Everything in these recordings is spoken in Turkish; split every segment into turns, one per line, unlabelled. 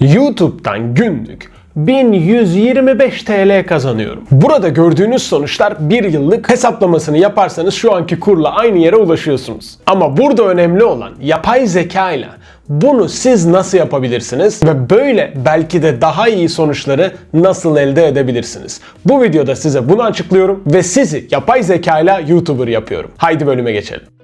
YouTube'dan günlük 1125 TL kazanıyorum. Burada gördüğünüz sonuçlar bir yıllık hesaplamasını yaparsanız şu anki kurla aynı yere ulaşıyorsunuz. Ama burada önemli olan yapay zeka ile bunu siz nasıl yapabilirsiniz ve böyle belki de daha iyi sonuçları nasıl elde edebilirsiniz? Bu videoda size bunu açıklıyorum ve sizi yapay zeka ile YouTuber yapıyorum. Haydi bölüme geçelim.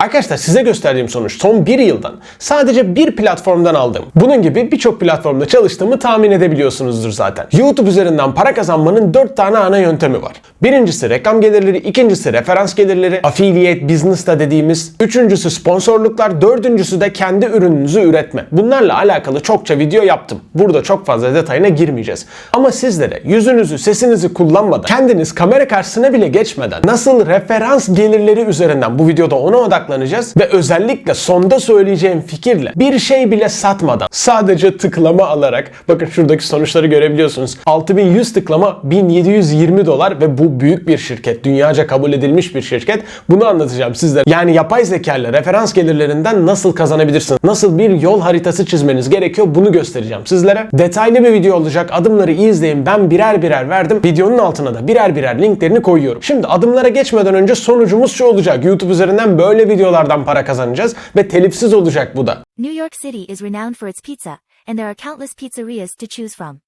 Arkadaşlar size gösterdiğim sonuç son bir yıldan sadece bir platformdan aldım. Bunun gibi birçok platformda çalıştığımı tahmin edebiliyorsunuzdur zaten. YouTube üzerinden para kazanmanın 4 tane ana yöntemi var. Birincisi reklam gelirleri, ikincisi referans gelirleri, affiliate business da dediğimiz, üçüncüsü sponsorluklar, dördüncüsü de kendi ürününüzü üretme. Bunlarla alakalı çokça video yaptım. Burada çok fazla detayına girmeyeceğiz. Ama sizlere yüzünüzü, sesinizi kullanmadan, kendiniz kamera karşısına bile geçmeden nasıl referans gelirleri üzerinden bu videoda ona odaklanacağız ve özellikle sonda söyleyeceğim fikirle bir şey bile satmadan sadece tıklama alarak bakın şuradaki sonuçları görebiliyorsunuz. 6100 tıklama 1720 dolar ve bu büyük bir şirket. Dünyaca kabul edilmiş bir şirket. Bunu anlatacağım sizlere. Yani yapay zeka ile referans gelirlerinden nasıl kazanabilirsiniz? Nasıl bir yol haritası çizmeniz gerekiyor? Bunu göstereceğim sizlere. Detaylı bir video olacak. Adımları iyi izleyin. Ben birer birer verdim. Videonun altına da birer birer linklerini koyuyorum. Şimdi adımlara geçmeden önce sonucumuz şu olacak. YouTube üzerinden böyle videolardan para kazanacağız ve telifsiz olacak bu da.
New York City is renowned for its pizza, and there are countless pizzerias to choose from.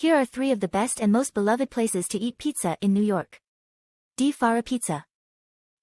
Here are three of the best and most beloved places to eat pizza in New York. Di Fara Pizza.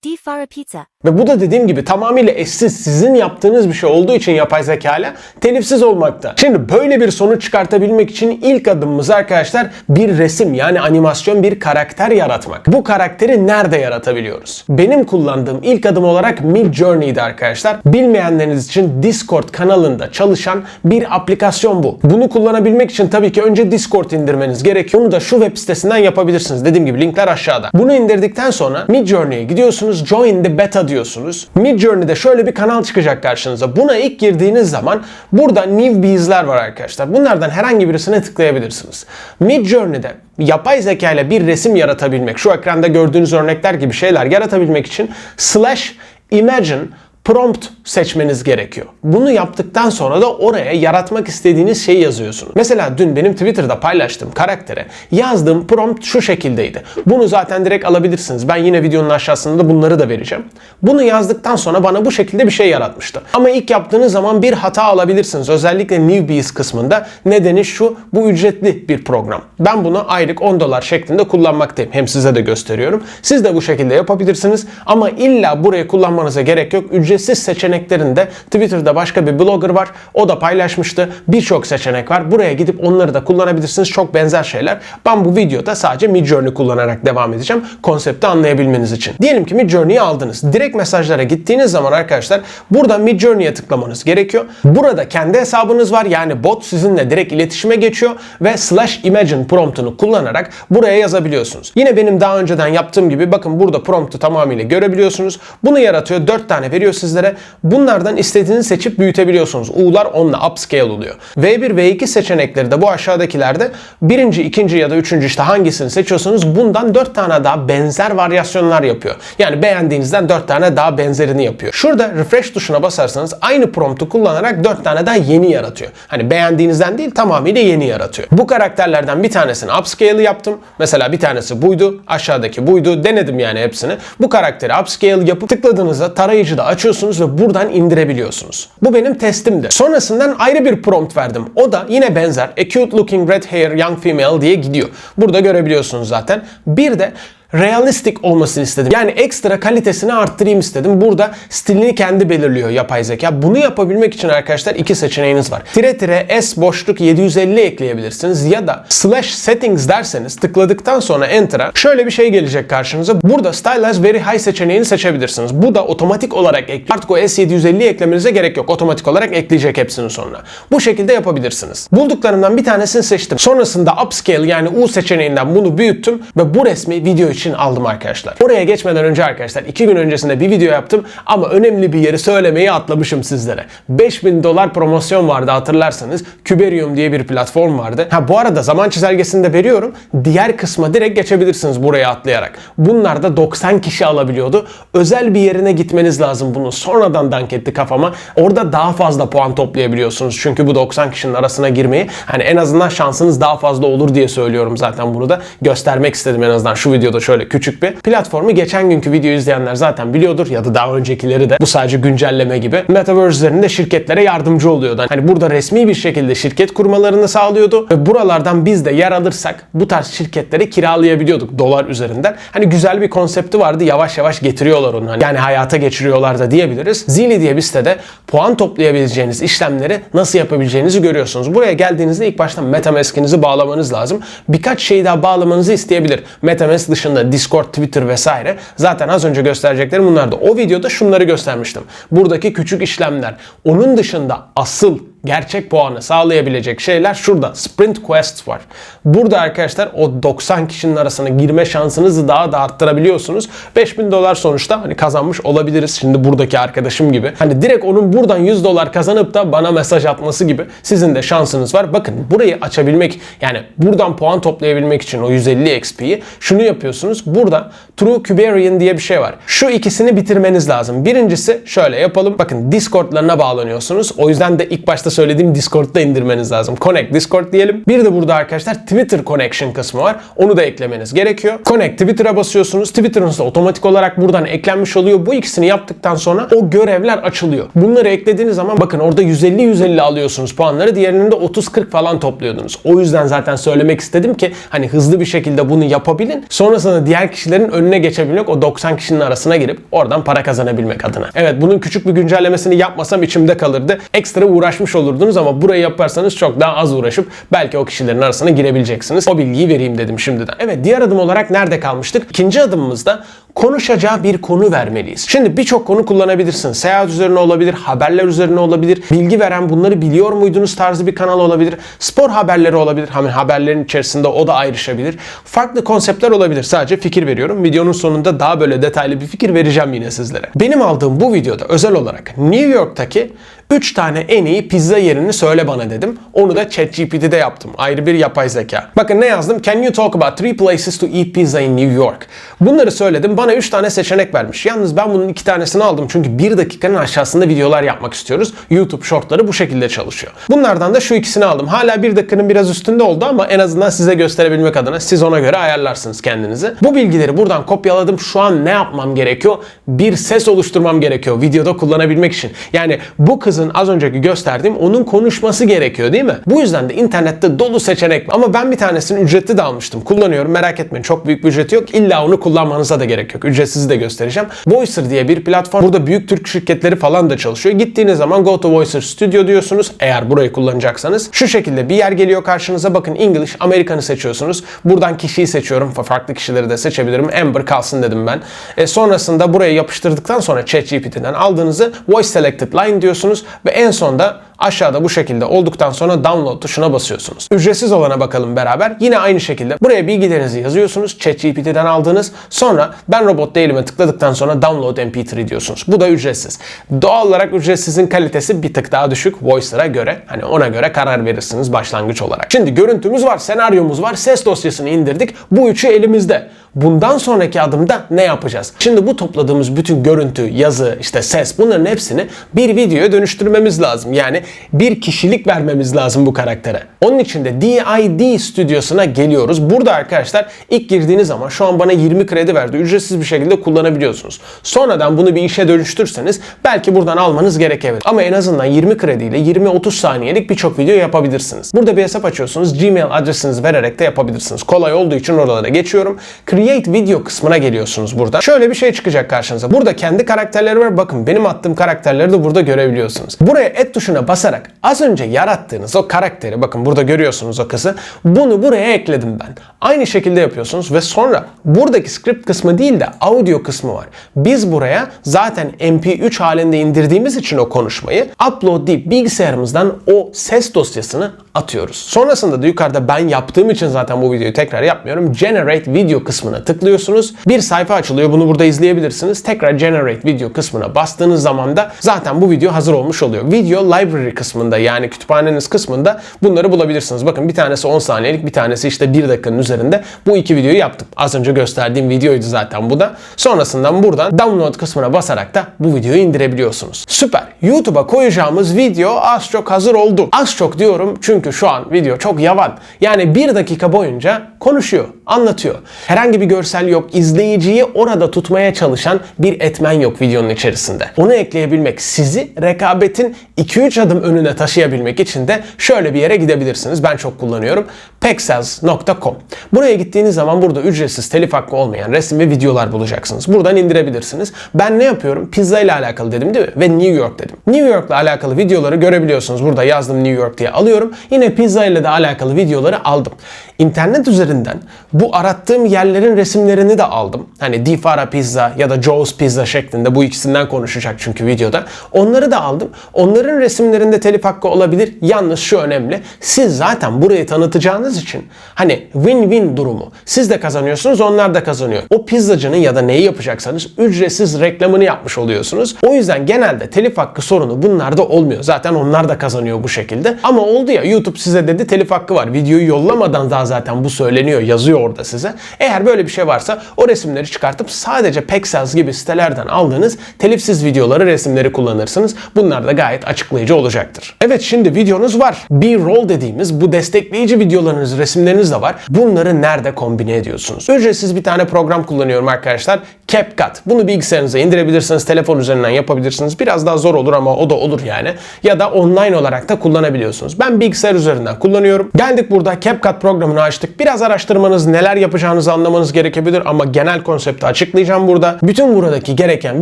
Di Fara Pizza,
Ve bu da dediğim gibi tamamıyla eşsiz sizin yaptığınız bir şey olduğu için yapay zeka ile telifsiz olmakta. Şimdi böyle bir sonuç çıkartabilmek için ilk adımımız arkadaşlar bir resim yani animasyon bir karakter yaratmak. Bu karakteri nerede yaratabiliyoruz? Benim kullandığım ilk adım olarak Midjourney'di arkadaşlar. Bilmeyenleriniz için Discord kanalında çalışan bir aplikasyon bu. Bunu kullanabilmek için tabii ki önce Discord indirmeniz gerekiyor. Bunu da şu web sitesinden yapabilirsiniz. Dediğim gibi linkler aşağıda. Bunu indirdikten sonra Midjourney'e gidiyorsunuz. Join the beta diyorsunuz. Midjourney'de şöyle bir kanal çıkacak karşınıza. Buna ilk girdiğiniz zaman burada newbies'ler var arkadaşlar. Bunlardan herhangi birisine tıklayabilirsiniz. Midjourney'de yapay zeka ile bir resim yaratabilmek, şu ekranda gördüğünüz örnekler gibi şeyler yaratabilmek için slash imagine prompt seçmeniz gerekiyor. Bunu yaptıktan sonra da oraya yaratmak istediğiniz şeyi yazıyorsunuz. Mesela dün benim Twitter'da paylaştığım karaktere yazdığım prompt şu şekildeydi. Bunu zaten direkt alabilirsiniz. Ben yine videonun aşağısında da bunları da vereceğim. Bunu yazdıktan sonra bana bu şekilde bir şey yaratmıştı. Ama ilk yaptığınız zaman bir hata alabilirsiniz. Özellikle newbies kısmında. Nedeni şu, bu ücretli bir program. Ben bunu aylık 10 dolar şeklinde kullanmaktayım. Hem size de gösteriyorum. Siz de bu şekilde yapabilirsiniz. Ama illa burayı kullanmanıza gerek yok. Ücretsiz seçeneklerinde Twitter'da başka bir blogger var. O da paylaşmıştı. Birçok seçenek var. Buraya gidip onları da kullanabilirsiniz. Çok benzer şeyler. Ben bu videoda sadece Midjourney kullanarak devam edeceğim. Konsepti anlayabilmeniz için. Diyelim ki Midjourney'i aldınız. Direkt mesajlara gittiğiniz zaman arkadaşlar burada Midjourney'e tıklamanız gerekiyor. Burada kendi hesabınız var. Yani bot sizinle direkt iletişime geçiyor ve slash imagine promptunu kullanarak buraya yazabiliyorsunuz. Yine benim daha önceden yaptığım gibi bakın burada promptu tamamıyla görebiliyorsunuz. Bunu yaratıyor. 4 tane veriyor sizlere. Bunlardan istediğinizi seçip büyütebiliyorsunuz. U'lar onunla upscale oluyor. V1, V2 seçenekleri de bu aşağıdakilerde birinci, ikinci ya da üçüncü işte hangisini seçiyorsanız bundan 4 tane daha benzer varyasyonlar yapıyor. Yani beğendiğinizden 4 tane daha benzerini yapıyor. Şurada refresh tuşuna basarsanız aynı promptu kullanarak 4 tane daha yeni yaratıyor. Hani beğendiğinizden değil tamamıyla yeni yaratıyor. Bu karakterlerden bir tanesini upscale yaptım. Mesela bir tanesi buydu, aşağıdaki buydu. Denedim yani hepsini. Bu karakteri upscale yapıp tıkladığınızda tarayıcıda açıyorsunuz ve buradan indirebiliyorsunuz. Bu benim testimdi. Sonrasından ayrı bir prompt verdim. O da yine benzer. A cute looking red hair young female diye gidiyor. Burada görebiliyorsunuz zaten. Bir de realistik olmasını istedim. Yani ekstra kalitesini arttırayım istedim. Burada stilini kendi belirliyor yapay zeka. Bunu yapabilmek için arkadaşlar iki seçeneğiniz var. Tire tire s boşluk 750 ekleyebilirsiniz ya da slash settings derseniz tıkladıktan sonra enter'a şöyle bir şey gelecek karşınıza. Burada stylize very high seçeneğini seçebilirsiniz. Bu da otomatik olarak ekliyor. Artık o S750 eklemenize gerek yok. Otomatik olarak ekleyecek hepsini sonra. Bu şekilde yapabilirsiniz. Bulduklarımdan bir tanesini seçtim. Sonrasında upscale yani U seçeneğinden bunu büyüttüm ve bu resmi video için aldım arkadaşlar. Oraya geçmeden önce arkadaşlar 2 gün öncesinde bir video yaptım ama önemli bir yeri söylemeyi atlamışım sizlere. 5000 dolar promosyon vardı hatırlarsanız. Cuberium diye bir platform vardı. Ha bu arada zaman çizelgesini de veriyorum. Diğer kısma direkt geçebilirsiniz buraya atlayarak. Bunlar da 90 kişi alabiliyordu. Özel bir yerine gitmeniz lazım bunu. Sonradan dank etti kafama. Orada daha fazla puan toplayabiliyorsunuz. Çünkü bu 90 kişinin arasına girmeyi hani en azından şansınız daha fazla olur diye söylüyorum zaten bunu da. Göstermek istedim en azından şu videoda şöyle küçük bir. Platformu geçen günkü videoyu izleyenler zaten biliyordur ya da daha öncekileri de. Bu sadece güncelleme gibi. Metaverse üzerinde şirketlere yardımcı oluyordu. Hani burada resmi bir şekilde şirket kurmalarını sağlıyordu. Ve buralardan biz de yer alırsak bu tarz şirketleri kiralayabiliyorduk dolar üzerinden. Hani güzel bir konsepti vardı. Yavaş yavaş getiriyorlar onu. Hani yani hayata geçiriyorlar da diyebiliriz. Zili diye bir sitede puan toplayabileceğiniz işlemleri nasıl yapabileceğinizi görüyorsunuz. Buraya geldiğinizde ilk başta Metamask'inizi bağlamanız lazım. Birkaç şey daha bağlamanızı isteyebilir. Metamask dışında Discord, Twitter vesaire. Zaten az önce göstereceklerim bunlardı. O videoda şunları göstermiştim. Buradaki küçük işlemler. Onun dışında asıl gerçek puanı sağlayabilecek şeyler şurada. Sprint Quest var. Burada arkadaşlar o 90 kişinin arasına girme şansınızı daha da arttırabiliyorsunuz. 5000 dolar sonuçta hani kazanmış olabiliriz. Şimdi buradaki arkadaşım gibi. Hani direkt onun buradan 100 dolar kazanıp da bana mesaj atması gibi sizin de şansınız var. Bakın burayı açabilmek yani buradan puan toplayabilmek için o 150 XP'yi şunu yapıyorsunuz. Burada True Cuberian diye bir şey var. Şu ikisini bitirmeniz lazım. Birincisi şöyle yapalım. Bakın Discord'larına bağlanıyorsunuz. O yüzden de ilk başta söylediğim Discord'da indirmeniz lazım. Connect Discord diyelim. Bir de burada arkadaşlar Twitter Connection kısmı var. Onu da eklemeniz gerekiyor. Connect Twitter'a basıyorsunuz. Twitter'ınız da otomatik olarak buradan eklenmiş oluyor. Bu ikisini yaptıktan sonra o görevler açılıyor. Bunları eklediğiniz zaman bakın orada 150-150 alıyorsunuz puanları. Diğerinin de 30-40 falan topluyordunuz. O yüzden zaten söylemek istedim ki hani hızlı bir şekilde bunu yapabilin. Sonrasında diğer kişilerin önüne geçebilmek o 90 kişinin arasına girip oradan para kazanabilmek adına. Evet bunun küçük bir güncellemesini yapmasam içimde kalırdı. Ekstra uğraşmış olurdunuz ama burayı yaparsanız çok daha az uğraşıp belki o kişilerin arasına girebileceksiniz. O bilgiyi vereyim dedim şimdiden. Evet diğer adım olarak nerede kalmıştık? İkinci adımımızda konuşacağı bir konu vermeliyiz. Şimdi birçok konu kullanabilirsin. Seyahat üzerine olabilir, haberler üzerine olabilir, bilgi veren bunları biliyor muydunuz tarzı bir kanal olabilir. Spor haberleri olabilir. Hani haberlerin içerisinde o da ayrışabilir. Farklı konseptler olabilir. Sadece fikir veriyorum. Videonun sonunda daha böyle detaylı bir fikir vereceğim yine sizlere. Benim aldığım bu videoda özel olarak New York'taki 3 tane en iyi pizza yerini söyle bana dedim. Onu da ChatGPT'de yaptım. Ayrı bir yapay zeka. Bakın ne yazdım? Can you talk about three places to eat pizza in New York? Bunları söyledim. Bana 3 tane seçenek vermiş. Yalnız ben bunun 2 tanesini aldım. Çünkü 1 dakikanın aşağısında videolar yapmak istiyoruz. YouTube shortları bu şekilde çalışıyor. Bunlardan da şu ikisini aldım. Hala 1 dakikanın biraz üstünde oldu ama en azından size gösterebilmek adına siz ona göre ayarlarsınız kendinizi. Bu bilgileri buradan kopyaladım. Şu an ne yapmam gerekiyor? Bir ses oluşturmam gerekiyor videoda kullanabilmek için. Yani bu kızın az önceki gösterdiğim onun konuşması gerekiyor değil mi? Bu yüzden de internette dolu seçenek var. Ama ben bir tanesini ücretli de almıştım. Kullanıyorum merak etmeyin. Çok büyük bir ücreti yok. İlla onu kullanmanıza da gerek yok. Ücretsiz de göstereceğim. Voicer diye bir platform. Burada büyük Türk şirketleri falan da çalışıyor. Gittiğiniz zaman Go to Voicer Studio diyorsunuz. Eğer burayı kullanacaksanız. Şu şekilde bir yer geliyor karşınıza. Bakın English, Amerikan'ı seçiyorsunuz. Buradan kişiyi seçiyorum. Farklı kişileri de seçebilirim. Amber kalsın dedim ben. E, sonrasında buraya yapıştırdıktan sonra ChatGPT'den aldığınızı Voice Selected Line diyorsunuz ve en sonda aşağıda bu şekilde olduktan sonra download tuşuna basıyorsunuz. Ücretsiz olana bakalım beraber. Yine aynı şekilde buraya bilgilerinizi yazıyorsunuz. ChatGPT'den aldığınız. Sonra ben robot değilime tıkladıktan sonra download mp3 diyorsunuz. Bu da ücretsiz. Doğal olarak ücretsizin kalitesi bir tık daha düşük Voicer'a göre. Hani ona göre karar verirsiniz başlangıç olarak. Şimdi görüntümüz var, senaryomuz var, ses dosyasını indirdik. Bu üçü elimizde. Bundan sonraki adımda ne yapacağız? Şimdi bu topladığımız bütün görüntü, yazı, işte ses bunların hepsini bir videoya dönüştürmemiz lazım. Yani bir kişilik vermemiz lazım bu karaktere. Onun için de DID stüdyosuna geliyoruz. Burada arkadaşlar ilk girdiğiniz zaman şu an bana 20 kredi verdi. Ücretsiz bir şekilde kullanabiliyorsunuz. Sonradan bunu bir işe dönüştürseniz belki buradan almanız gerekebilir. Ama en azından 20 krediyle 20-30 saniyelik birçok video yapabilirsiniz. Burada bir hesap açıyorsunuz. Gmail adresinizi vererek de yapabilirsiniz. Kolay olduğu için oralara geçiyorum. Create Video kısmına geliyorsunuz burada. Şöyle bir şey çıkacak karşınıza. Burada kendi karakterleri var. Bakın benim attığım karakterleri de burada görebiliyorsunuz. Buraya et tuşuna basarak az önce yarattığınız o karakteri bakın burada görüyorsunuz o kızı. Bunu buraya ekledim ben. Aynı şekilde yapıyorsunuz ve sonra buradaki script kısmı değil de audio kısmı var. Biz buraya zaten MP3 halinde indirdiğimiz için o konuşmayı upload deyip bilgisayarımızdan o ses dosyasını atıyoruz. Sonrasında da yukarıda ben yaptığım için zaten bu videoyu tekrar yapmıyorum. Generate video kısmına tıklıyorsunuz. Bir sayfa açılıyor. Bunu burada izleyebilirsiniz. Tekrar Generate video kısmına bastığınız zaman da zaten bu video hazır olmuş oluyor. Video library kısmında yani kütüphaneniz kısmında bunları bulabilirsiniz. Bakın bir tanesi 10 saniyelik bir tanesi işte 1 dakikanın üzerinde. Bu iki videoyu yaptım. Az önce gösterdiğim videoydu zaten bu da. Sonrasından buradan download kısmına basarak da bu videoyu indirebiliyorsunuz. Süper. YouTube'a koyacağımız video az çok hazır oldu. Az çok diyorum çünkü şu an video çok yavan. Yani bir dakika boyunca konuşuyor, anlatıyor. Herhangi bir görsel yok. İzleyiciyi orada tutmaya çalışan bir etmen yok videonun içerisinde. Onu ekleyebilmek sizi rekabetin 2-3 adım önüne taşıyabilmek için de şöyle bir yere gidebilirsiniz. Ben çok kullanıyorum. pexels.com Buraya gittiğiniz zaman burada ücretsiz telif hakkı olmayan resim ve videolar bulacaksınız. Buradan indirebilirsiniz. Ben ne yapıyorum? Pizza ile alakalı dedim değil mi? Ve New York dedim. New York'la alakalı videoları görebiliyorsunuz. Burada yazdım New York diye alıyorum. Yine pizza ile de alakalı videoları aldım. İnternet üzerinden bu arattığım yerlerin resimlerini de aldım. Hani Difara Pizza ya da Joe's Pizza şeklinde bu ikisinden konuşacak çünkü videoda. Onları da aldım. Onların resimlerinde telif hakkı olabilir. Yalnız şu önemli. Siz zaten burayı tanıtacağınız için hani win-win durumu. Siz de kazanıyorsunuz, onlar da kazanıyor. O pizzacının ya da neyi yapacaksanız ücretsiz reklamını yapmış oluyorsunuz. O yüzden genelde telif hakkı sorunu bunlarda olmuyor. Zaten onlar da kazanıyor bu şekilde. Ama oldu ya YouTube size dedi telif hakkı var. Videoyu yollamadan daha zaten bu söyleniyor, yazıyor orada size. Eğer böyle bir şey varsa o resimleri çıkartıp sadece Pexels gibi sitelerden aldığınız telifsiz videoları, resimleri kullanırsınız. Bunlar da gayet açıklayıcı olacaktır. Evet şimdi videonuz var. B-roll dediğimiz bu destekleyici videolarınız, resimleriniz de var. Bunları nerede kombine ediyorsunuz? Ücretsiz bir tane program kullanıyorum arkadaşlar. CapCut. Bunu bilgisayarınıza indirebilirsiniz. Telefon üzerinden yapabilirsiniz. Biraz daha zor olur ama o da olur yani. Ya da online olarak da kullanabiliyorsunuz. Ben bilgisayar üzerinden kullanıyorum. Geldik burada CapCut programını açtık. Biraz araştırmanız, neler yapacağınızı anlamanız gerekebilir ama genel konsepti açıklayacağım burada. Bütün buradaki gereken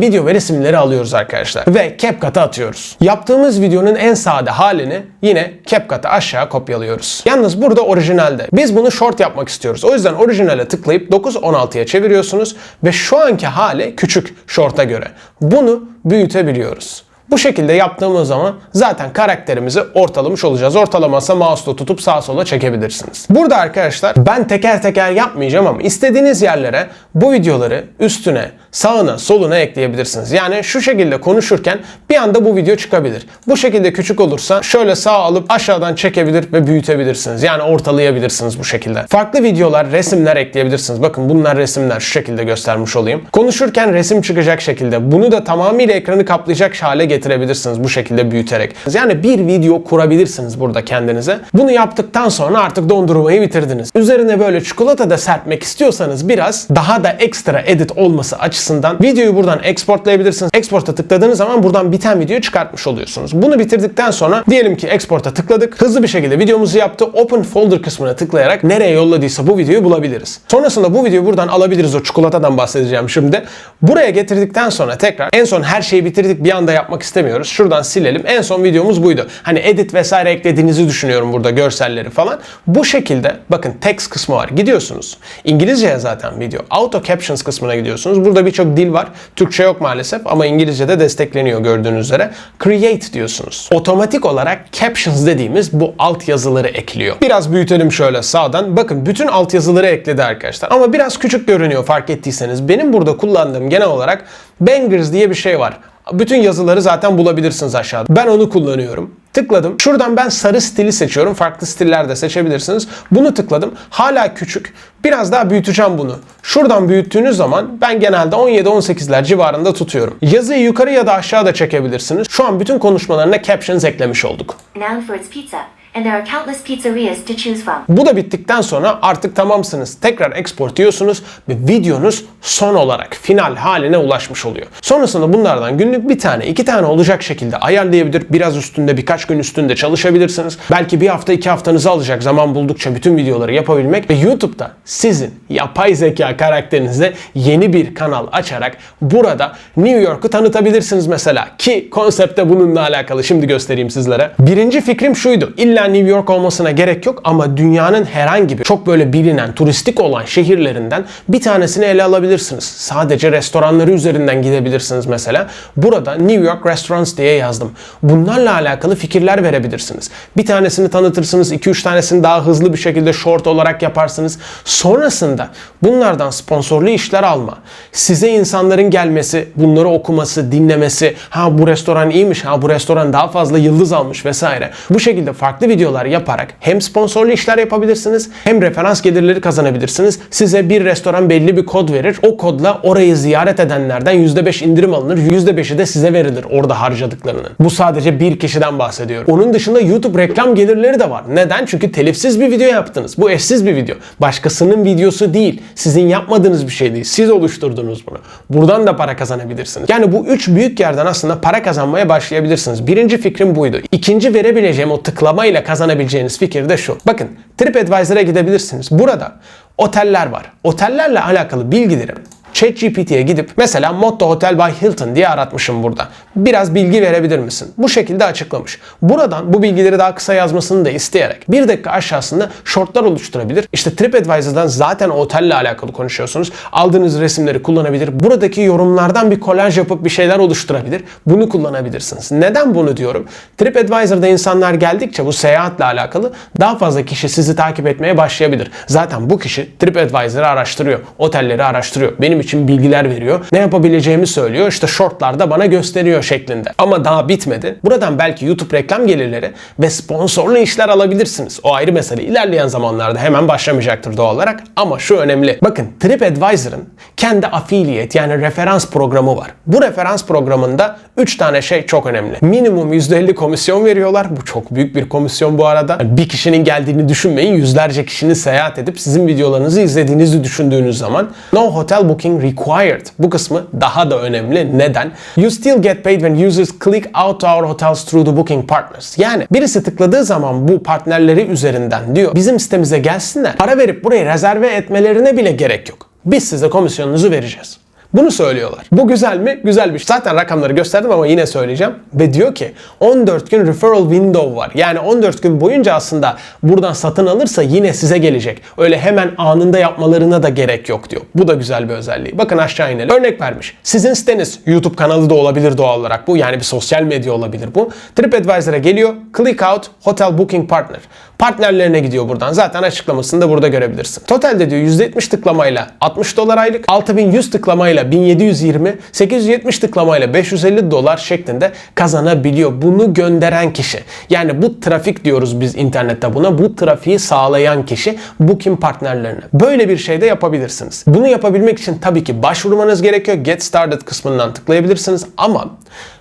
video ve resimleri alıyoruz arkadaşlar. Ve CapCut'a atıyoruz. Yaptığımız videonun en sade halini yine CapCut'a aşağı kopyalıyoruz. Yalnız burada orijinalde. Biz bunu short yapmak istiyoruz. O yüzden orijinale tıklayıp 9.16'ya çeviriyorsunuz ve şu anki hali küçük short'a göre. Bunu büyütebiliyoruz. Bu şekilde yaptığımız zaman zaten karakterimizi ortalamış olacağız. Ortalamazsa mouse'la tutup sağa sola çekebilirsiniz. Burada arkadaşlar ben teker teker yapmayacağım ama istediğiniz yerlere bu videoları üstüne, sağına, soluna ekleyebilirsiniz. Yani şu şekilde konuşurken bir anda bu video çıkabilir. Bu şekilde küçük olursa şöyle sağ alıp aşağıdan çekebilir ve büyütebilirsiniz. Yani ortalayabilirsiniz bu şekilde. Farklı videolar, resimler ekleyebilirsiniz. Bakın bunlar resimler şu şekilde göstermiş olayım. Konuşurken resim çıkacak şekilde. Bunu da tamamıyla ekranı kaplayacak hale getirebilirsiniz bu şekilde büyüterek. Yani bir video kurabilirsiniz burada kendinize. Bunu yaptıktan sonra artık dondurmayı bitirdiniz. Üzerine böyle çikolata da serpmek istiyorsanız biraz daha da ekstra edit olması açısından videoyu buradan exportlayabilirsiniz. Export'a tıkladığınız zaman buradan biten videoyu çıkartmış oluyorsunuz. Bunu bitirdikten sonra diyelim ki export'a tıkladık. Hızlı bir şekilde videomuzu yaptı. Open folder kısmına tıklayarak nereye yolladıysa bu videoyu bulabiliriz. Sonrasında bu videoyu buradan alabiliriz. O çikolatadan bahsedeceğim şimdi. Buraya getirdikten sonra tekrar en son her şeyi bitirdik bir anda yapmak istemiyoruz. Şuradan silelim. En son videomuz buydu. Hani edit vesaire eklediğinizi düşünüyorum burada görselleri falan. Bu şekilde bakın text kısmı var. Gidiyorsunuz. İngilizceye zaten video. Auto captions kısmına gidiyorsunuz. Burada birçok dil var. Türkçe yok maalesef ama İngilizce'de destekleniyor gördüğünüz üzere. Create diyorsunuz. Otomatik olarak captions dediğimiz bu alt yazıları ekliyor. Biraz büyütelim şöyle sağdan. Bakın bütün alt yazıları ekledi arkadaşlar. Ama biraz küçük görünüyor fark ettiyseniz. Benim burada kullandığım genel olarak bangers diye bir şey var. Bütün yazıları zaten bulabilirsiniz aşağıda. Ben onu kullanıyorum. Tıkladım. Şuradan ben sarı stili seçiyorum. Farklı stiller de seçebilirsiniz. Bunu tıkladım. Hala küçük. Biraz daha büyüteceğim bunu. Şuradan büyüttüğünüz zaman ben genelde 17-18'ler civarında tutuyorum. Yazıyı yukarı ya da aşağıda çekebilirsiniz. Şu an bütün konuşmalarına captions eklemiş olduk.
Known for its pizza and there are countless pizzerias to choose from.
Bu da bittikten sonra artık tamamsınız. Tekrar export diyorsunuz ve videonuz son olarak final haline ulaşmış oluyor. Sonrasında bunlardan günlük bir tane, iki tane olacak şekilde ayarlayabilir. Biraz üstünde, birkaç gün üstünde çalışabilirsiniz. Belki bir hafta, iki haftanızı alacak zaman buldukça bütün videoları yapabilmek ve YouTube'da sizin yapay zeka karakterinize yeni bir kanal açarak burada New York'u tanıtabilirsiniz mesela. Ki konsepte bununla alakalı şimdi göstereyim sizlere. Birinci fikrim şuydu. İlla New York olmasına gerek yok ama dünyanın herhangi bir çok böyle bilinen, turistik olan şehirlerinden bir tanesini ele alabilirsiniz. Sadece restoranları üzerinden gidebilirsiniz mesela. Burada New York Restaurants diye yazdım. Bunlarla alakalı fikirler verebilirsiniz. Bir tanesini tanıtırsınız, 2-3 tanesini daha hızlı bir şekilde short olarak yaparsınız. Sonrasında bunlardan sponsorlu işler alma. Size insanların gelmesi, bunları okuması, dinlemesi, ha bu restoran iyiymiş, ha bu restoran daha fazla yıldız almış vesaire. Bu şekilde farklı videolar yaparak hem sponsorlu işler yapabilirsiniz hem referans gelirleri kazanabilirsiniz. Size bir restoran belli bir kod verir. O kodla orayı ziyaret edenlerden %5 indirim alınır. %5'i de size verilir orada harcadıklarının. Bu sadece bir kişiden bahsediyorum. Onun dışında YouTube reklam gelirleri de var. Neden? Çünkü telifsiz bir video yaptınız. Bu eşsiz bir video. Başkasının videosu değil. Sizin yapmadığınız bir şey değil. Siz oluşturdunuz bunu. Buradan da para kazanabilirsiniz. Yani bu üç büyük yerden aslında para kazanmaya başlayabilirsiniz. Birinci fikrim buydu. İkinci verebileceğim o tıklamayla kazanabileceğiniz fikir de şu. Bakın TripAdvisor'a gidebilirsiniz. Burada oteller var. Otellerle alakalı bilgileri ChatGPT'ye gidip mesela Motto Hotel by Hilton diye aratmışım burada. Biraz bilgi verebilir misin? Bu şekilde açıklamış. Buradan bu bilgileri daha kısa yazmasını da isteyerek bir dakika aşağısında shortlar oluşturabilir. İşte TripAdvisor'dan zaten otelle alakalı konuşuyorsunuz. Aldığınız resimleri kullanabilir. Buradaki yorumlardan bir kolaj yapıp bir şeyler oluşturabilir. Bunu kullanabilirsiniz. Neden bunu diyorum? TripAdvisor'da insanlar geldikçe bu seyahatle alakalı daha fazla kişi sizi takip etmeye başlayabilir. Zaten bu kişi TripAdvisor'ı araştırıyor. Otelleri araştırıyor. Benim için bilgiler veriyor. Ne yapabileceğimi söylüyor. İşte shortlarda bana gösteriyor şeklinde. Ama daha bitmedi. Buradan belki YouTube reklam gelirleri ve sponsorlu işler alabilirsiniz. O ayrı mesele. İlerleyen zamanlarda hemen başlamayacaktır doğal olarak. Ama şu önemli. Bakın TripAdvisor'ın kendi affiliate yani referans programı var. Bu referans programında 3 tane şey çok önemli. Minimum %50 komisyon veriyorlar. Bu çok büyük bir komisyon bu arada. Bir kişinin geldiğini düşünmeyin. Yüzlerce kişinin seyahat edip sizin videolarınızı izlediğinizi düşündüğünüz zaman no hotel booking required. Bu kısmı daha da önemli. Neden? You still get paid when users click out our hotels through the booking partners. Yani birisi tıkladığı zaman bu partnerleri üzerinden diyor bizim sitemize gelsinler. Para verip burayı rezerve etmelerine bile gerek yok. Biz size komisyonunuzu vereceğiz. Bunu söylüyorlar. Bu güzel mi? Güzel bir şey. Zaten rakamları gösterdim ama yine söyleyeceğim. Ve diyor ki 14 gün referral window var. Yani 14 gün boyunca aslında buradan satın alırsa yine size gelecek. Öyle hemen anında yapmalarına da gerek yok diyor. Bu da güzel bir özelliği. Bakın aşağı inelim. Örnek vermiş. Sizin siteniz YouTube kanalı da olabilir doğal olarak bu. Yani bir sosyal medya olabilir bu. TripAdvisor'a geliyor. Click out Hotel Booking Partner. Partnerlerine gidiyor buradan. Zaten açıklamasını da burada görebilirsin. Totalde diyor %70 tıklamayla 60 dolar aylık, 6100 tıklamayla 1720, 870 tıklamayla 550 dolar şeklinde kazanabiliyor. Bunu gönderen kişi. Yani bu trafik diyoruz biz internette buna. Bu trafiği sağlayan kişi Booking partnerlerine. Böyle bir şey de yapabilirsiniz. Bunu yapabilmek için tabii ki başvurmanız gerekiyor. Get Started kısmından tıklayabilirsiniz ama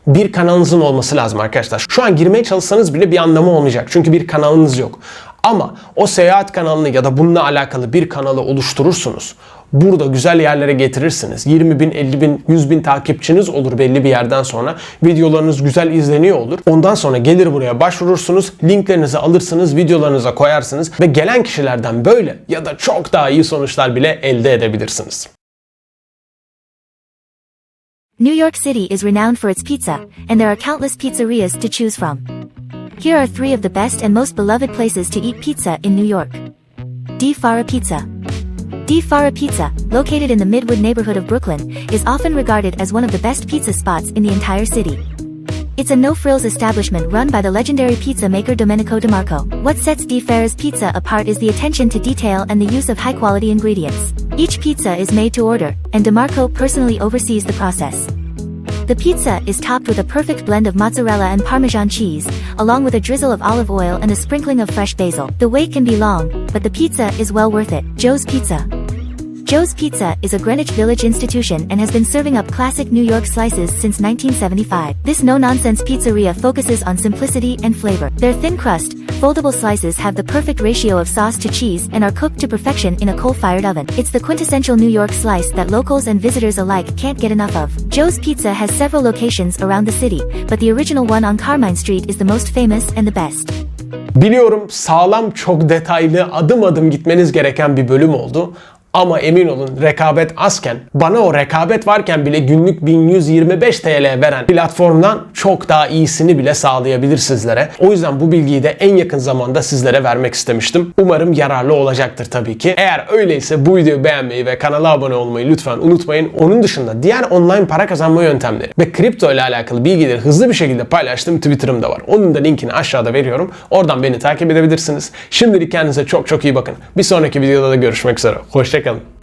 bir kanalınızın olması lazım arkadaşlar. Şu an girmeye çalışsanız bile bir anlamı olmayacak. Çünkü bir kanalınız yok. Ama o seyahat kanalını ya da bununla alakalı bir kanalı oluşturursunuz. Burada güzel yerlere getirirsiniz. 20 bin, 50 bin, 100 bin takipçiniz olur belli bir yerden sonra. Videolarınız güzel izleniyor olur. Ondan sonra gelir buraya başvurursunuz. Linklerinizi alırsınız, videolarınıza koyarsınız ve gelen kişilerden böyle ya da çok daha iyi sonuçlar bile elde edebilirsiniz.
New York City is renowned for its pizza, and there are countless pizzerias to choose from. Here are three of the best and most beloved places to eat pizza in New York. Di Fara Pizza. Di Fara Pizza, located in the Midwood neighborhood of Brooklyn, is often regarded as one of the best pizza spots in the entire city. It's a no-frills establishment run by the legendary pizza maker Domenico DeMarco. What sets Di Fara's pizza apart is the attention to detail and the use of high-quality ingredients. Each pizza is made to order, and DeMarco personally oversees the process. The pizza is topped with a perfect blend of mozzarella and parmesan cheese, along with a drizzle of olive oil and a sprinkling of fresh basil. The wait can be long, but the pizza is well worth it. Joe's Pizza. Joe's Pizza is a Greenwich Village institution and has been serving up classic New York slices since 1975. This no-nonsense pizzeria focuses on simplicity and flavor. Their thin crust, foldable slices have the perfect ratio of sauce to cheese and are cooked to perfection in a coal-fired oven. It's the quintessential New York slice that locals and visitors alike can't get enough of. Joe's Pizza has several locations around the city, but the original one on Carmine Street is the most famous and the best.
Biliyorum sağlam çok detaylı adım adım gitmeniz gereken bir bölüm oldu. Ama emin olun rekabet azken, bana o rekabet varken bile günlük 1125 TL veren platformdan çok daha iyisini bile sağlayabilir sizlere. O yüzden bu bilgiyi de en yakın zamanda sizlere vermek istemiştim. Umarım yararlı olacaktır tabii ki. Eğer öyleyse bu videoyu beğenmeyi ve kanala abone olmayı lütfen unutmayın. Onun dışında diğer online para kazanma yöntemleri ve kripto ile alakalı bilgileri hızlı bir şekilde paylaştığım Twitter'ım da var. Onun da linkini aşağıda veriyorum. Oradan beni takip edebilirsiniz. Şimdilik kendinize çok çok iyi bakın. Bir sonraki videoda da görüşmek üzere. Hoşçakalın.